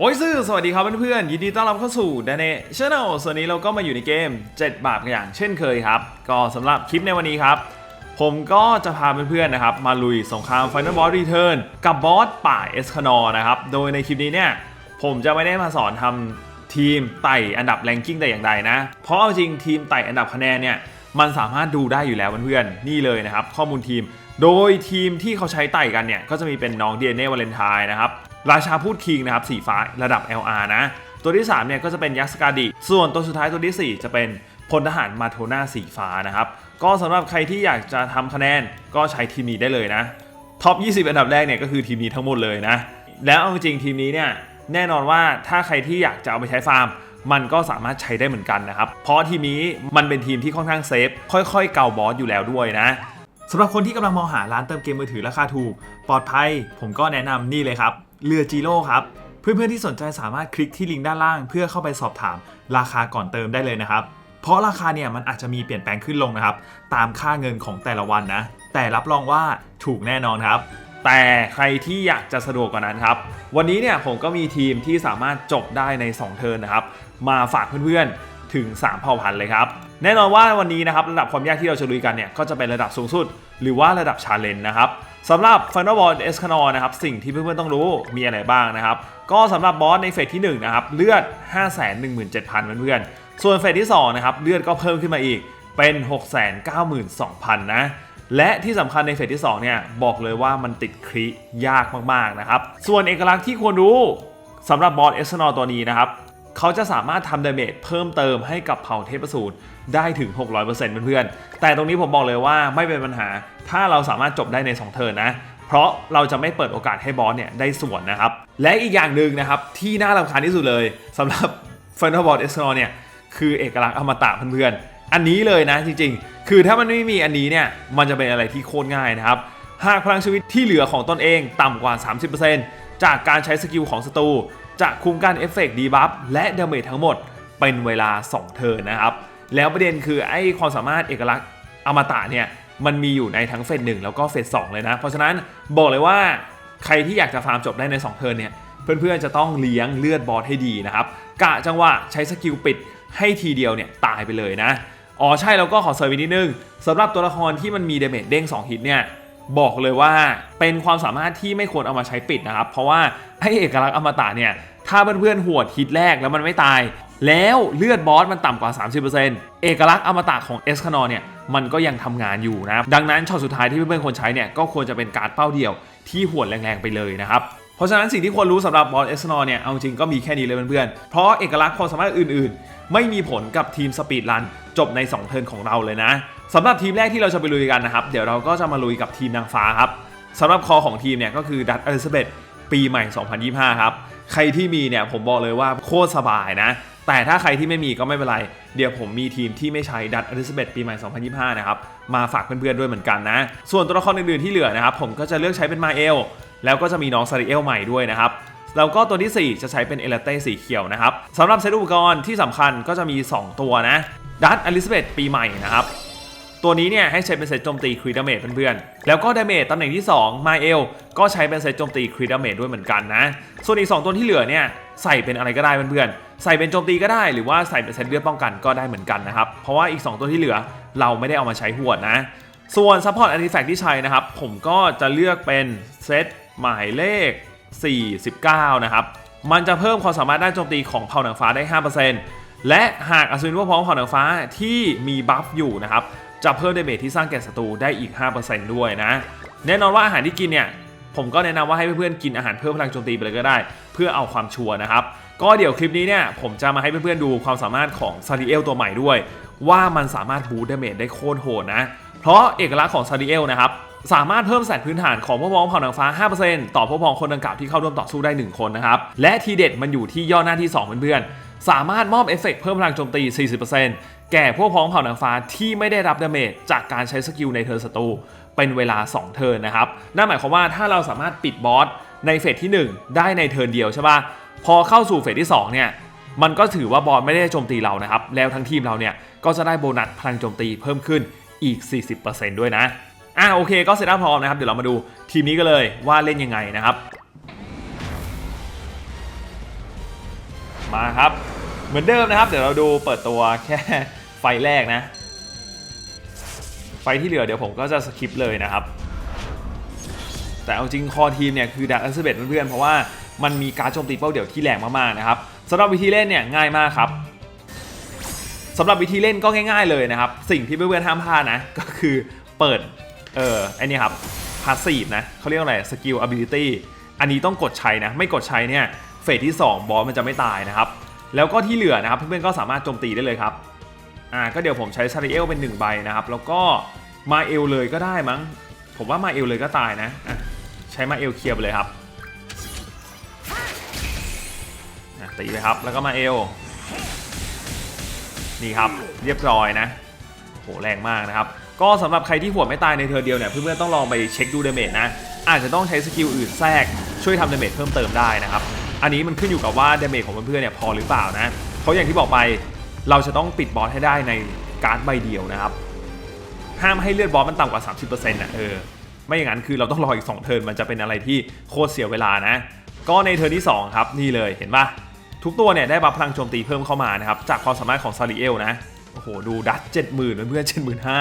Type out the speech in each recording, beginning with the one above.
โอ้ยซื่อสวัสดีครับเพื่อนๆยินดีต้อนรับเข้าสู่ดนเน่ชาแนลส่วนนี้เราก็มาอยู่ในเกม 7 บาปกันอย่างเช่นเคยครับ ก็สำหรับคลิปในวันนี้ครับ ผมก็จะพาเพื่อนๆนะครับ มาลุยสงคราม Final Boss Return กับบอสป่าเอสคานอนะครับ โดยในคลิปนี้เนี่ย ผมจะไม่ได้มาสอนทำทีมไต่อันดับแรงกิ้งแต่อย่างใดนะ เพราะเอาจริงทีมไต่อันดับคะแนนเนี่ยมันสามารถดูได้อยู่แล้วเพื่อนๆนี่เลยนะครับ ข้อมูลทีม โดยทีมที่เขาใช้ไต่กันเนี่ยก็จะมีเป็นน้อง DNA วาเลนไทน์นะครับ ราชาพูดคิงนะครับสีฟ้าระดับ LR นะ ตัวที่3เนี่ยก็จะเป็นยักษ์สกาดิ ส่วนตัวสุดท้ายตัวที่ 4 จะเป็นพลทหารมาโทนาสีฟ้านะครับ ก็สำหรับใครที่อยากจะทำคะแนนก็ใช้ทีมนี้ได้เลยนะ ท็อป 20 อันดับแรกเนี่ยก็คือทีมนี้ทั้งหมดเลยนะ แล้วเอาจริงทีมนี้เนี่ยแน่นอนว่าถ้าใครที่อยากจะเอาไปใช้ฟาร์มมันก็สามารถใช้ได้เหมือนกันนะครับ เพราะทีมนี้มันเป็นทีมที่ค่อนข้างเซฟ ค่อยๆ เกาบอสอยู่แล้วด้วยนะสำหรับคนที่กำลังมองหาร้านเติมเกมมือถือราคาถูก ปลอดภัย ผมก็แนะนำนี่เลยครับ เรือจีโร่ครับ เพื่อนๆที่สนใจสามารถคลิกที่ลิงก์ด้านล่าง เพื่อเข้าไปสอบถามราคาก่อนเติมได้เลยนะครับ เพราะราคาเนี่ยมันอาจจะมีเปลี่ยนแปลงขึ้นลงนะครับ ตามค่าเงินของแต่ละวันนะ แต่รับรองว่าถูกแน่นอนครับ แต่ใครที่อยากจะสะดวกกว่านั้นครับ วันนี้เนี่ยผมก็มีทีมที่สามารถจบได้ใน 2 เทิร์นนะครับ มาฝากเพื่อนๆถึง 3 เผ่าพันธุ์เลยครับแน่นอนว่าวันนี้นะครับระดับความยากที่เราจะลุยกันเนี่ยก็จะเป็นระดับสูงสุด หรือว่าระดับชาเลนจ์นะครับ สำหรับ Final Boss e s c a n o r นะครับสิ่งที่เพื่อนๆต้องรู้มีอะไรบ้างนะครับ ก็สำหรับบอสในเฟสที่1นะครับเลือด 517,000 เพื่อนๆ ส่วนเฟสที่2นะครับเลือดก็เพิ่มขึ้นมาอีกเป็น 692,000 นะ และที่สำคัญในเฟสที่2เนี่ยบอกเลยว่ามันติดคริยากมากๆนะครับ ส่วนเอกลักษณ์ที่ควรรู้สำหรับบอสเอสโนตัวนี้นะครับเขาจะสามารถทำดาเมจเพิ่มเติมให้กับเผ่าเทพสูตร ได้ถึง 600%เพื่อนๆ แต่ตรงนี้ผมบอกเลยว่าไม่เป็นปัญหา ถ้าเราสามารถจบได้ใน 2 เทิร์นนะ เพราะเราจะไม่เปิดโอกาสให้บอสเนี่ยได้ส่วนนะครับ และอีกอย่างหนึ่งนะครับที่น่ารำคาญที่สุดเลยสำหรับ Final Boss e s c a n o r เนี่ยคือเอกลักษณ์อมตะเพื่อนๆ อันนี้เลยนะจริงๆ คือถ้ามันไม่มีอันนี้เนี่ยมันจะเป็นอะไรที่โคตรง่ายนะครับ หากพลังชีวิตที่เหลือของตนเองต่ำกว่า 30%จากการใช้สกิลของศัตรูจะคุมกันเอฟเฟกต์ดีบัฟและดาเมจทั้งหมดเป็นเวลา 2 เทิร์นนะครับ แล้วประเด็นคือไอ้ความสามารถเอกลักษณ์อมตะเนี่ยมันมีอยู่ในทั้งเฟสหนึ่งแล้วก็เฟสสองเลยนะ เพราะฉะนั้นบอกเลยว่าใครที่อยากจะฟาร์มจบได้ใน 2 เทิร์นเนี่ยเพื่อนๆจะต้องเลี้ยงเลือดบอสให้ดีนะครับกะจังหวะใช้สกิลปิดให้ทีเดียวเนี่ยตายไปเลยนะอ๋อใช่แล้วก็ขอเสริมอีกนิดนึงสำหรับตัวละครที่มันมีเดเมจเด้ง2ฮิตเนี่ยบอกเลยว่าเป็นความสามารถที่ไม่ควรเอามาใช้ปิดนะครับ เพราะว่าให้เอกลักษณ์อมตะเนี่ยถ้าเพื่อนๆหวดฮิตแรกแล้วมันไม่ตาย แล้วเลือดบอสมันต่ำกว่า 30%เอกลักษณ์อมตะของเอสคานอเนี่ยมันก็ยังทำงานอยู่นะครับดังนั้นช็อตสุดท้ายที่เพื่อนๆควรใช้เนี่ยก็ควรจะเป็นการดเป้าเดียวที่หวดแรงๆไปเลยนะครับเพราะฉะนั้นสิ่งที่ควรรู้สำหรับบอสเอสโนเนี่ย เอาจริงก็มีแค่นี้เลยเพื่อนๆ เพราะเอกลักษณ์ความสามารถอื่นๆ ไม่มีผลกับทีมสปีดรันจบใน 2 เทิร์นของเราเลยนะสำหรับทีมแรกที่เราจะไปลุยกันนะครับ เดี๋ยวเราก็จะมาลุยกับทีมนางฟ้าครับสำหรับคอของทีมเนี่ยก็คือดัตอลิซาเบธปีใหม่ 2025 ครับ ใครที่มีเนี่ยผมบอกเลยว่าโคตรสบายนะ แต่ถ้าใครที่ไม่มีก็ไม่เป็นไร เดี๋ยวผมมีทีมที่ไม่ใช้ดัตอลิซาเบธปีใหม่ 2025 นะครับ มาฝากเพื่อนๆด้วยเหมือนกันนะ ส่วนตัวละครอื่นๆที่เหลือนะครับ ผมก็จะเลือกใช้เป็นมาเอล แล้วก็จะมีน้องซาริเอลใหม่ด้วยนะครับ แล้วก็ตัวที่ 4 จะใช้เป็นเอลเต้สีเขียวนะครับสำหรับเซตอุปกรณ์ที่สำคัญก็จะมี 2 ตัวนะดัตอลิซาเบธปีใหม่นะครับตัวนี้เนี่ยให้ใช้เป็นเซตโจมตีครีดาเมจเพื่อนๆ แล้วก็ดาเมจตำแหน่งที่2มาเอลก็ใช้เป็นเซตโจมตีครีดาเมจด้วยเหมือนกันนะ ส่วนอีก 2 ตัวที่เหลือเนี่ย ใส่เป็นอะไรก็ได้เพื่อนๆใส่เป็นโจมตีก็ได้หรือว่าใส่เป็นเซตเลือดป้องกันก็ได้เหมือนกันนะครับเพราะว่าอีก 2 ตัวที่เหลือเราไม่ได้เอามาใช้หวดนะ ส่วนซัพพอร์ตอาร์ติแฟกต์ที่ใช้นะครับ ผมก็จะเลือกเป็นเซตหมายเลข 49 นะครับ มันจะเพิ่มความสามารถด้านโจมตีของเผ่าหนังฟ้าได้ 5%และหากอสูรพวกพ้องเผ่าหนังฟ้าที่มีบัฟอยู่นะครับจะเพิ่มดาเมจที่สร้างแก่ศัตรูได้อีก 5%ด้วยนะ แน่นอนว่าอาหารที่กินเนี่ย ผมก็แนะนำว่าให้เพื่อนๆกินอาหารเพิ่มพลังโจมตีไปเลยก็ได้ เพื่อเอาความชัวร์นะครับ ก็เดี๋ยวคลิปนี้เนี่ยผมจะมาให้เพื่อนๆดูความสามารถของซาริเอลตัวใหม่ด้วย ว่ามันสามารถบูสต์ดเมจได้โคตรโหดนะ เพราะเอกลักษณ์ของซาริเอลนะครับสามารถเพิ่มแสนพื้นฐานของพวกพ้องเผ่านางฟ้า 5%ต่อพวกพ้องคนดังกล่าวที่เข้าร่วมต่อสู้ได้ 1 คนนะครับ และทีเด็ดมันอยู่ที่ย่อหน้าที่ 2 เพื่อนๆ สามารถมอบเอฟเฟกต์เพิ่มพลังโจมตี 40%แก่พวกพ้องเผ่านางฟ้าที่ไม่ได้รับดาเมจจากการใช้สกิลในเทิร์ศัตรู เป็นเวลา 2 เทิร์นนะครับนั่นหมายความว่าถ้าเราสามารถปิดบอสในเฟสที่ 1 ได้ในเทิร์นเดียวใช่ปะพอเข้าสู่เฟสที่ 2 เนี่ยมันก็ถือว่าบอสไม่ได้โจมตีเรานะครับ แล้วทั้งทีมเราเนี่ยก็จะได้โบนัสพลังโจมตีเพิ่มขึ้นอีก 40%ด้วยนะ อะโอเคก็เสร็จแล้วพร้อมนะครับ เดี๋ยวเรามาดูทีมนี้กันเลยว่าเล่นยังไงนะครับ มาครับ เหมือนเดิมนะครับ เดี๋ยวเราดูเปิดตัวแค่ไฟแรกนะ ฟที่เหลือเดี๋ยวผมก็จะสคิปเลยนะครับ แต่เอาจริงคอทีมเนี่ยคือดักอัลเซเบตเพื่อนๆเพราะว่ามันมีการโจมตีเป้าเดี่ยวที่แรงมากๆนะครับสำหรับวิธีเล่นเนี่ยง่ายมากครับสำหรับวิธีเล่นก็ง่าย ๆเลยนะครับ สิ่งที่เพื่อนๆห้ามพลาดนะ ก็คือเปิด เออไอเนี่ยครับพาสซีฟนะเขาเรียกอะไรสกิล ability อันนี้ต้องกดใช้นะ ไม่กดใช้เนี่ยเฟสที่ 2 บอสมันจะไม่ตายนะครับ แล้วก็ที่เหลือนะครับเพื่อนๆก็สามารถโจมตีได้เลยครับ อ่าก็เดี๋ยวผมใช้ซาริเอลเป็น 1 ใบนะครับ แล้วก็มาเอลเลยก็ได้มั้ง ผมว่ามาเอลเลยก็ตายนะะใช้มาเอลเคลียร์ไปเลยครับตีไปครับแล้วก็มาเอลนี่ครับเรียบร้อยนะโหแรงมากนะครับ ก็สำหรับใครที่หัวไม่ตายในเทอเดียวเนี่ยเพื่อนๆต้องลองไปเช็คดูเดเมจนะอาจจะต้องใช้สกิลอื่นแทรกช่วยทำเดเมจเพิ่มเติมได้นะครับ อันนี้มันขึ้นอยู่กับว่าเดเมจของเพื่อนๆเนี่ยพอหรือเปล่านะเพราะอย่างที่บอกไป เราจะต้องปิดบอสให้ได้ในการ์ดใบเดียวนะครับ ห้ามให้เลือดบอสมันต่ำกว่า 30%อะเออ ไม่อย่างนั้นคือเราต้องรออีก 2 เทิร์นมันจะเป็นอะไรที่โคตรเสียเวลานะ ก็ในเทิร์นที่ 2 ครับนี่เลยเห็นปะทุกตัวเนี่ยได้บัฟพลังโจมตีเพิ่มเข้ามานะครับ จากความสามารถของซาริเอลนะ โอ้โห ดูดัตเจ็ดหมื่นเพื่อนเจ็ดหมื่นห้า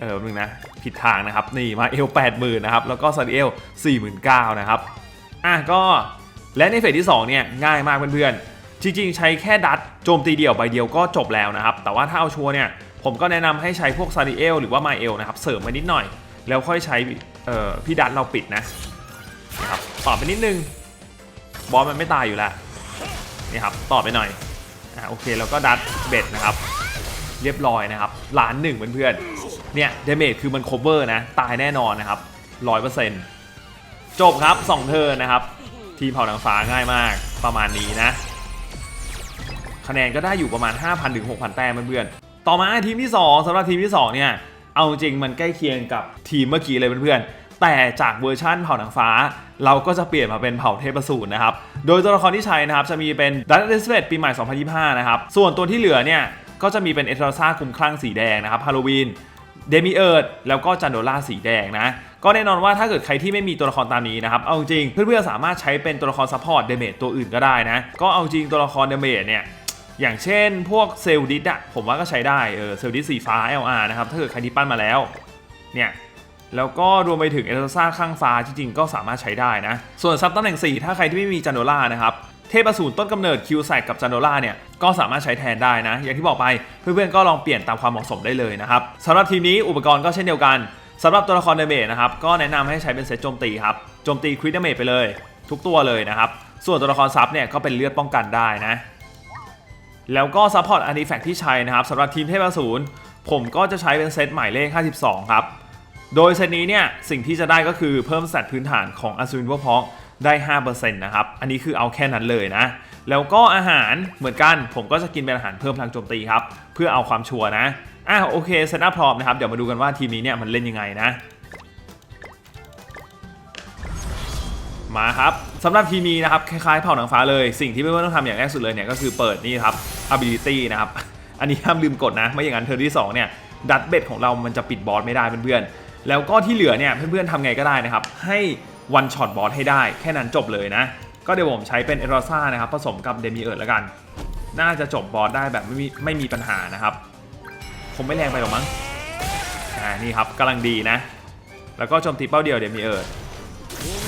เออหนึ่งนะ ผิดทางนะครับ นี่มาเอลแปดหมื่นนะครับ แล้วก็ซาริเอลสี่หมื่นเก้านะครับ อะก็และในเฟสที่ 2 เนี่ย ง่ายมากเพื่อนๆ จริงๆ ใช้แค่ดัตโจมตีเดี่ยวใบเดียวก็จบแล้วนะครับ แต่ว่าถ้าเอาชัวร์เนี่ย ผมก็แนะนำให้ใช้พวกซาริเอลหรือว่ามาเอลนะครับ เสริมไปนิดหน่อย แล้วค่อยใช้พี่ดัตเราปิดนะนะครับต่อไปนิดนึง บอสมันไม่ตายอยู่แล้วนี่ครับต่อไปหน่อยอะโอเคแล้วก็ดัตเบ็ดนะครับ เรียบร้อยนะครับล้านหนึ่งเพื่อนๆเนี่ยเดเมจคือมัน cover นะ ตายแน่นอนนะครับร้อยเปอร์เซ็นต์จบครับ2เทิร์นนะครับ ทีมเผาหนังฟ้าง่ายมากประมาณนี้นะ คะแนนก็ได้อยู่ประมาณ 5,000ถึง6,000 แต้มเพื่อนๆต่อมาทีมที่ 2สำหรับทีมที่ 2 เนี่ย เอาจริงมันใกล้เคียงกับทีมเมื่อกี้เลยเพื่อนๆ แต่จากเวอร์ชั่นเผ่าหนังฟ้า เราก็จะเปลี่ยนมาเป็นเผ่าเทพสูรนะครับ โดยตัวละครที่ใช้นะครับจะมีเป็นดัตเดสเวตปีใหม่ 2025 นะครับ ส่วนตัวที่เหลือเนี่ยก็จะมีเป็นเอทราซาคุมคลั่งสีแดงนะครับฮาโลวีนเดมิเอิร์ดแล้วก็จันโดล่าสีแดงนะก็แน่นอนว่าถ้าเกิดใครที่ไม่มีตัวละครตามนี้นะครับ เอาจริงเพื่อนๆสามารถใช้เป็นตัวละครซัพพอร์ตเดเมจตัวอื่นก็ได้นะ ก็เอาจริงตัวละครเดเมจเนี่ย อย่างเช่นพวกเซลดิสอะผมว่าก็ใช้ได้เออเซลดิสสีฟ้า LR นะครับ ถ้าเกิดใครที่ปั้นมาแล้ว เนี่ยแล้วก็รวมไปถึงเอลซ่าข้างฟ้าจริงๆ ก็สามารถใช้ได้นะ ส่วนซับตำแหน่ง 4 ถ้าใครที่ไม่มีจันโดล่านะครับ เทพอสูรต้นกำเนิดคิวแซกกับจันโดล่าเนี่ย ก็สามารถใช้แทนได้นะ อย่างที่บอกไปเพื่อนๆก็ลองเปลี่ยนตามความเหมาะสมได้เลยนะครับสำหรับทีมนี้อุปกรณ์ก็เช่นเดียวกันสำหรับตัวละครเดเมจนะครับก็แนะนำให้ใช้เป็นเซตโจมตีครับโจมตีคริสเดเมจไปเลย ทุกตัวเลยนะครับส่วนตัวละครซับเนี่ยก็เป็นเลือดป้องกันได้นะ แล้วก็ซัพพอร์ตอาร์ติแฟกที่ใช้นะครับสำหรับทีมเทพอสูรผมก็จะใช้เป็นเซตหมายเลข 52 ครับ โดยเซตนี้เนี่ยสิ่งที่จะได้ก็คือเพิ่มสแตทพื้นฐานของอัศวินพวกพ้องได้ 5%นะครับ อันนี้คือเอาแค่นั้นเลยนะ แล้วก็อาหารเหมือนกัน ผมก็จะกินเป็นอาหารเพิ่มพลังโจมตีครับ เพื่อเอาความชัวร์นะ อะโอเคเซตอัพพร้อมนะครับ เดี๋ยวมาดูกันว่าทีมนี้เนี่ยมันเล่นยังไงนะ มาครับสำหรับทีมนี้นะครับคล้ายๆเผ่าหนังฟ้าเลย สิ่งที่เพื่อนๆต้องทำอย่างแรกสุดเลยเนี่ยก็คือเปิดนี่ครับ ability นะครับ อันนี้ห้ามลืมกดนะ ไม่อย่างนั้นเทอร์ที่2เนี่ยดัตเบ็ดของเรามันจะปิดบอสไม่ได้เพื่อนๆ แล้วก็ที่เหลือเนี่ยเพื่อนๆทำไงก็ได้นะครับ ให้วันช็อตบอสให้ได้ แค่นั้นจบเลยนะ ก็เดี๋ยวผมใช้เป็นเอรอซ่านะครับผสมกับเดมิเอิร์ดแล้วกัน น่าจะจบบอสได้แบบไม่มีไม่มีปัญหานะครับ คงไม่แรงไปหรอกมั้ง อ่านี่ครับกำลังดีนะ แล้วก็โจมตีเป้าเดียวเดมิเอิร์ด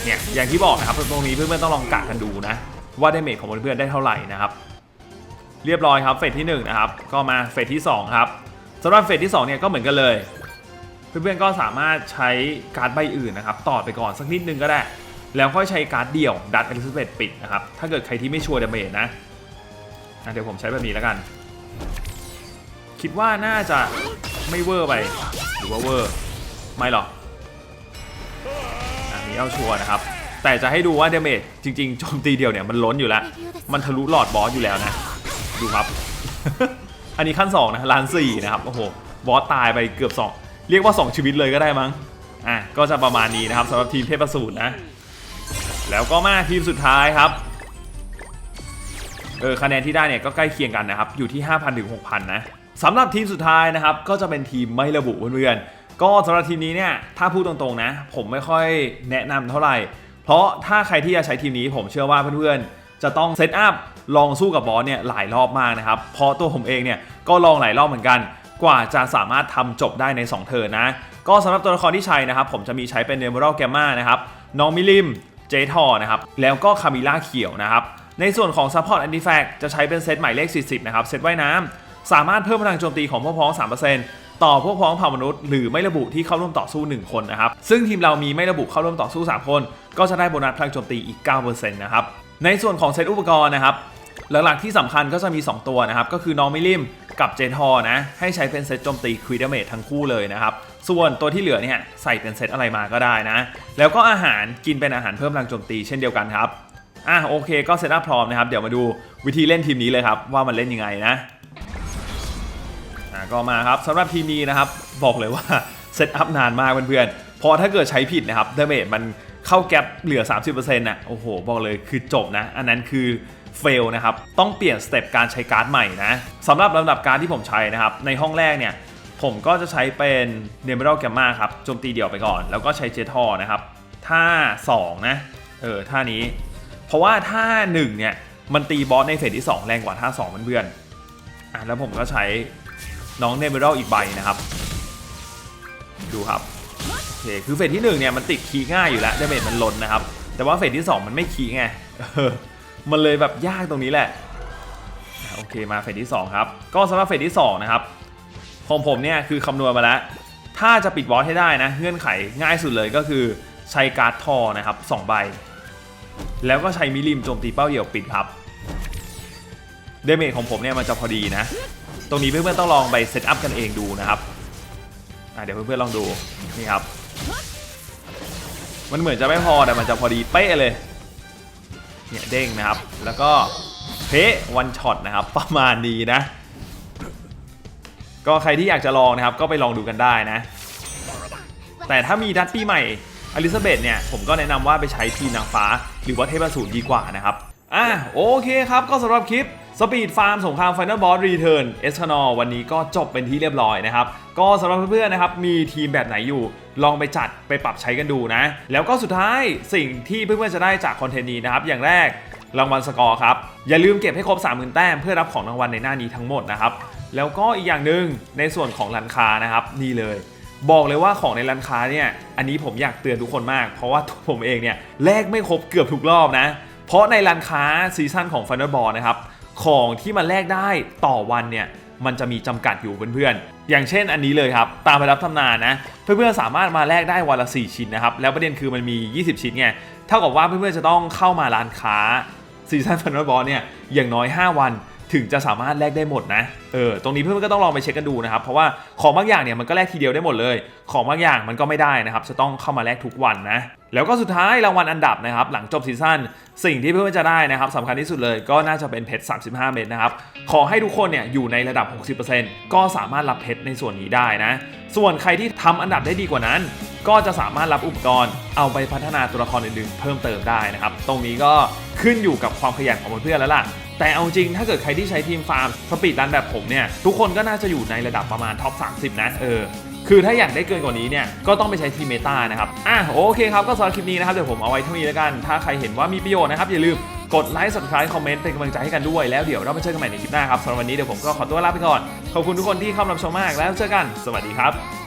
เนี่ยอย่างที่บอกนะครับตรงนี้เพื่อนๆต้องลองกะกันดูนะ ว่าได้เมจของเพื่อนๆได้เท่าไหร่นะครับ เรียบร้อยครับเฟสที่1นะครับก็มาเฟสที่2ครับสำหรับเฟสที่2เนี่ยก็เหมือนกันเลยเพื่อนๆก็สามารถใช้การ์ดใบอื่นนะครับต่อไปก่อนสักนิดนึงก็ได้ แล้วค่อยใช้การ์ดเดี่ยวดัตอลิซาเบธปิดนะครับถ้าเกิดใครที่ไม่ชัวร์ดาเมจนะอะเดี๋ยวผมใช้แบบนี้แล้วกัน คิดว่าน่าจะไม่เวอร์ไปหรือว่าเวอร์ไม่หรอกอันนี้เอาชัวร์นะครับ แต่จะให้ดูว่าเดเมจจริงๆโจมตีเดียวเนี่ยมันล้นอยู่แล้ว มันทะลุหลอดบอสอยู่แล้วนะ ดูครับ อันนี้ขั้น2นะล้านสี่นะครับโอ้โหบอสตายไปเกือบ2เรียกว่า 2 ชีวิตเลยก็ได้มั้งอะก็จะประมาณนี้นะครับสำหรับทีมเทพสูตรนะ แล้วก็มาทีมสุดท้ายครับเออคะแนนที่ได้เนี่ยก็ใกล้เคียงกันนะครับอยู่ที่ 5,000ถึง6,000นะสำหรับทีมสุดท้ายนะครับก็จะเป็นทีมไม่ระบุเพื่อนๆก็สำหรับทีมนี้เนี่ยถ้าพูดตรงๆนะ ผมไม่ค่อยแนะนำเท่าไหร่ เพราะถ้าใครที่จะใช้ทีมนี้ผมเชื่อว่าเพื่อนๆ จะต้องเซตอัพลองสู้กับบอสเนี่ยหลายรอบมากนะครับ เพราะตัวผมเองเนี่ยก็ลองหลายรอบเหมือนกัน กว่าจะสามารถทำจบได้ใน 2 เทิร์นนะ ก็สำหรับตัวละครที่ใช้นะครับ ผมจะมีใช้เป็นเนเมอรัลแกมมานะครับน้องมิลิมเจทอนะครับแล้วก็คามิล่าเขียวนะครับในส่วนของ Support Artifact จะใช้เป็นเซตหมายเลข 40 นะครับ เซตว่ายน้ำสามารถเพิ่มพลังโจมตีของพวกพ้อง 3%ต่อพวกพ้องเผ่ามนุษย์หรือไม่ระบุที่เข้าร่วมต่อสู้ 1 คนนะครับ ซึ่งทีมเรามีไม่ระบุเข้าร่วมต่อสู้ 3 คน ก็จะได้โบนัสพลังโจมตีอีก 9%นะครับ ในส่วนของเซตอุปกรณ์นะครับ หลักๆที่สำคัญก็จะมี 2 ตัวนะครับ ก็คือน้องมิลิมกับเจทอนะ ให้ใช้เป็นเซตโจมตีควีดเมททั้งคู่เลยนะครับ ส่วนตัวที่เหลือเนี่ยใส่เป็นเซตอะไรมาก็ได้นะ แล้วก็อาหารกินเป็นอาหารเพิ่มพลังโจมตีเช่นเดียวกันครับอะโอเคก็เซตอัพพร้อมนะครับ เดี๋ยวมาดูวิธีเล่นทีมนี้เลยครับ ว่ามันเล่นยังไงนะอะก็มาครับสำหรับทีมนี้นะครับ บอกเลยว่าเซตอัพนานมากเพื่อนๆเพอถ้าเกิดใช้ผิดนะครับเดเมจมัน เข้าแก็บเหลือ 30%น่ะโอ้โห บอกเลยคือจบนะ อันนั้นคือเฟลนะครับ ต้องเปลี่ยนสเต็ปการใช้การ์ดใหม่นะสำหรับลำดับการที่ผมใช้นะครับ ในห้องแรกเนี่ยผมก็จะใช้เป็นเนเมอรัลแกมมาครับโจมตีเดี่ยวไปก่อน แล้วก็ใช้เจทอนะครับท่า 2 นะ เออท่านี้ เพราะว่าท่า 1 เนี่ย มันตีบอสในเฟสที่ 2 แรงกว่าท่า2เพื่อนๆอะแล้วผมก็ใช้น้องเนเมอรัลอีกใบนะครับ ดูครับ เค คือเฟสที่1เนี่ยมันติดคีง่ายอยู่แล้วเดเมจมันลนนะครับ แต่ว่าเฟสที่ 2 มันไม่คีไงมันเลยแบบยากตรงนี้แหละ โอเคมาเฟสที่ 2 ครับ ก็สำหรับเฟสที่ 2 นะครับ ของผมเนี่ยคือคำนวณมาแล้ว ถ้าจะปิดบอสให้ได้นะ เงื่อนไขง่ายสุดเลยก็คือใช้การ์ดทอนะครับ2ใบ แล้วก็ใช้มิลิมโจมตีเป้าเดี่ยวปิดครับเดเมจของผมเนี่ยมันจะพอดีนะ ตรงนี้เพื่อนๆต้องลองไปเซตอัพกันเองดูนะครับเดี๋ยวเพื่อนๆลองดูนี่ครับ มันเหมือนจะไม่พอแต่มันจะพอดีเป๊ะเลย เนี่ยเด้งนะครับ แล้วก็เพะวันช็อตนะครับ ประมาณนี้นะ ก็ใครที่อยากจะลองนะครับ ก็ไปลองดูกันได้นะ แต่ถ้ามีดัตปี้ใหม่อลิซาเบธเนี่ยผมก็แนะนำว่าไปใช้ทีมนางฟ้า หรือว่าเทพสูรดีกว่านะครับ อะโอเคครับก็สำหรับคลิป สปีดฟาร์มสงคราม Final Boss Return เอสคานอวันนี้ก็จบเป็นที่เรียบร้อยนะครับ ก็สำหรับเพื่อนๆนะครับ มีทีมแบบไหนอยู่ ลองไปจัดไปปรับใช้กันดูนะ แล้วก็สุดท้ายสิ่งที่เพื่อนๆจะได้จากคอนเทนต์นี้นะครับ อย่างแรกรางวัลสกอร์ครับ อย่าลืมเก็บให้ครบ 30,000 แต้มเพื่อรับของรางวัลในหน้านี้ทั้งหมดนะครับ แล้วก็อีกอย่างหนึ่งในส่วนของร้านค้านะครับนี่เลย บอกเลยว่าของในร้านค้าเนี่ยอันนี้ผมอยากเตือนทุกคนมาก เพราะว่าผมเองเนี่ยแลกไม่ครบเกือบทุกรอบนะ เพราะในร้านค้าซีซั่นของ Final Ball นะครับ ของที่มันแลกได้ต่อวันเนี่ยมันจะมีจำกัดอยู่เพื่อนๆ อย่างเช่นอันนี้เลยครับ ตามไปรับทำนานนะ เพื่อนๆ สามารถมาแลกได้วันละ 4 ชิ้นนะครับ แล้วประเด็นคือมันมี 20 ชิ้นไง เท่ากับว่าเพื่อนๆ จะต้องเข้ามาร้านค้าซีซันฟันบอลเนี่ยอย่างน้อย 5 วัน ถึงจะสามารถแลกได้หมดนะเออตรงนี้เพื่อนๆก็ต้องลองไปเช็คกันดูนะครับเพราะว่าของบางอย่างเนี่ยมันก็แลกทีเดียวได้หมดเลย ของบางอย่างมันก็ไม่ได้นะครับจะต้องเข้ามาแลกทุกวันนะแล้วก็สุดท้ายรางวัลอันดับนะครับหลังจบซีซั่นสิ่งที่เพื่อนๆจะได้นะครับสำคัญที่สุดเลยก็น่าจะเป็นเพชร 35 เม็ดนะครับขอให้ทุกคนเนี่ยอยู่ในระดับ 60%ก็สามารถรับเพชรในส่วนนี้ได้นะ ส่วนใครที่ทำอันดับได้ดีกว่านั้น ก็จะสามารถรับอุปกรณ์เอาไปพัฒนาตัวละครอื่นๆ เพิ่มเติมได้นะครับตรงนี้ก็ ขึ้นอยู่กับความขยันของเพื่อนแล้วล่ะ แต่เอาจริงถ้าเกิดใครที่ใช้ทีมฟาร์มสปีดรันแบบผมเนี่ยทุกคนก็น่าจะอยู่ในระดับประมาณท็อป 30 นะเออคือถ้าอยากได้เกินกว่านี้เนี่ยก็ต้องไปใช้ทีมเมตานะครับ อะโอเคครับ ก็สำหรับคลิปนี้นะครับ เดี๋ยวผมเอาไว้เท่านี้แล้วกัน ถ้าใครเห็นว่ามีประโยชน์นะครับ อย่าลืมกดไลค์ subscribe คอมเมนต์เป็นกำลังใจให้กันด้วย แล้วเดี๋ยวเรามาเจอกันใหม่ในคลิปหน้าครับสำหรับวันนี้เดี๋ยวผมก็ขอตัวลาไปก่อน ขอบคุณทุกคนที่เข้ามารับชมมากแล้วเจอกัน สวัสดีครับ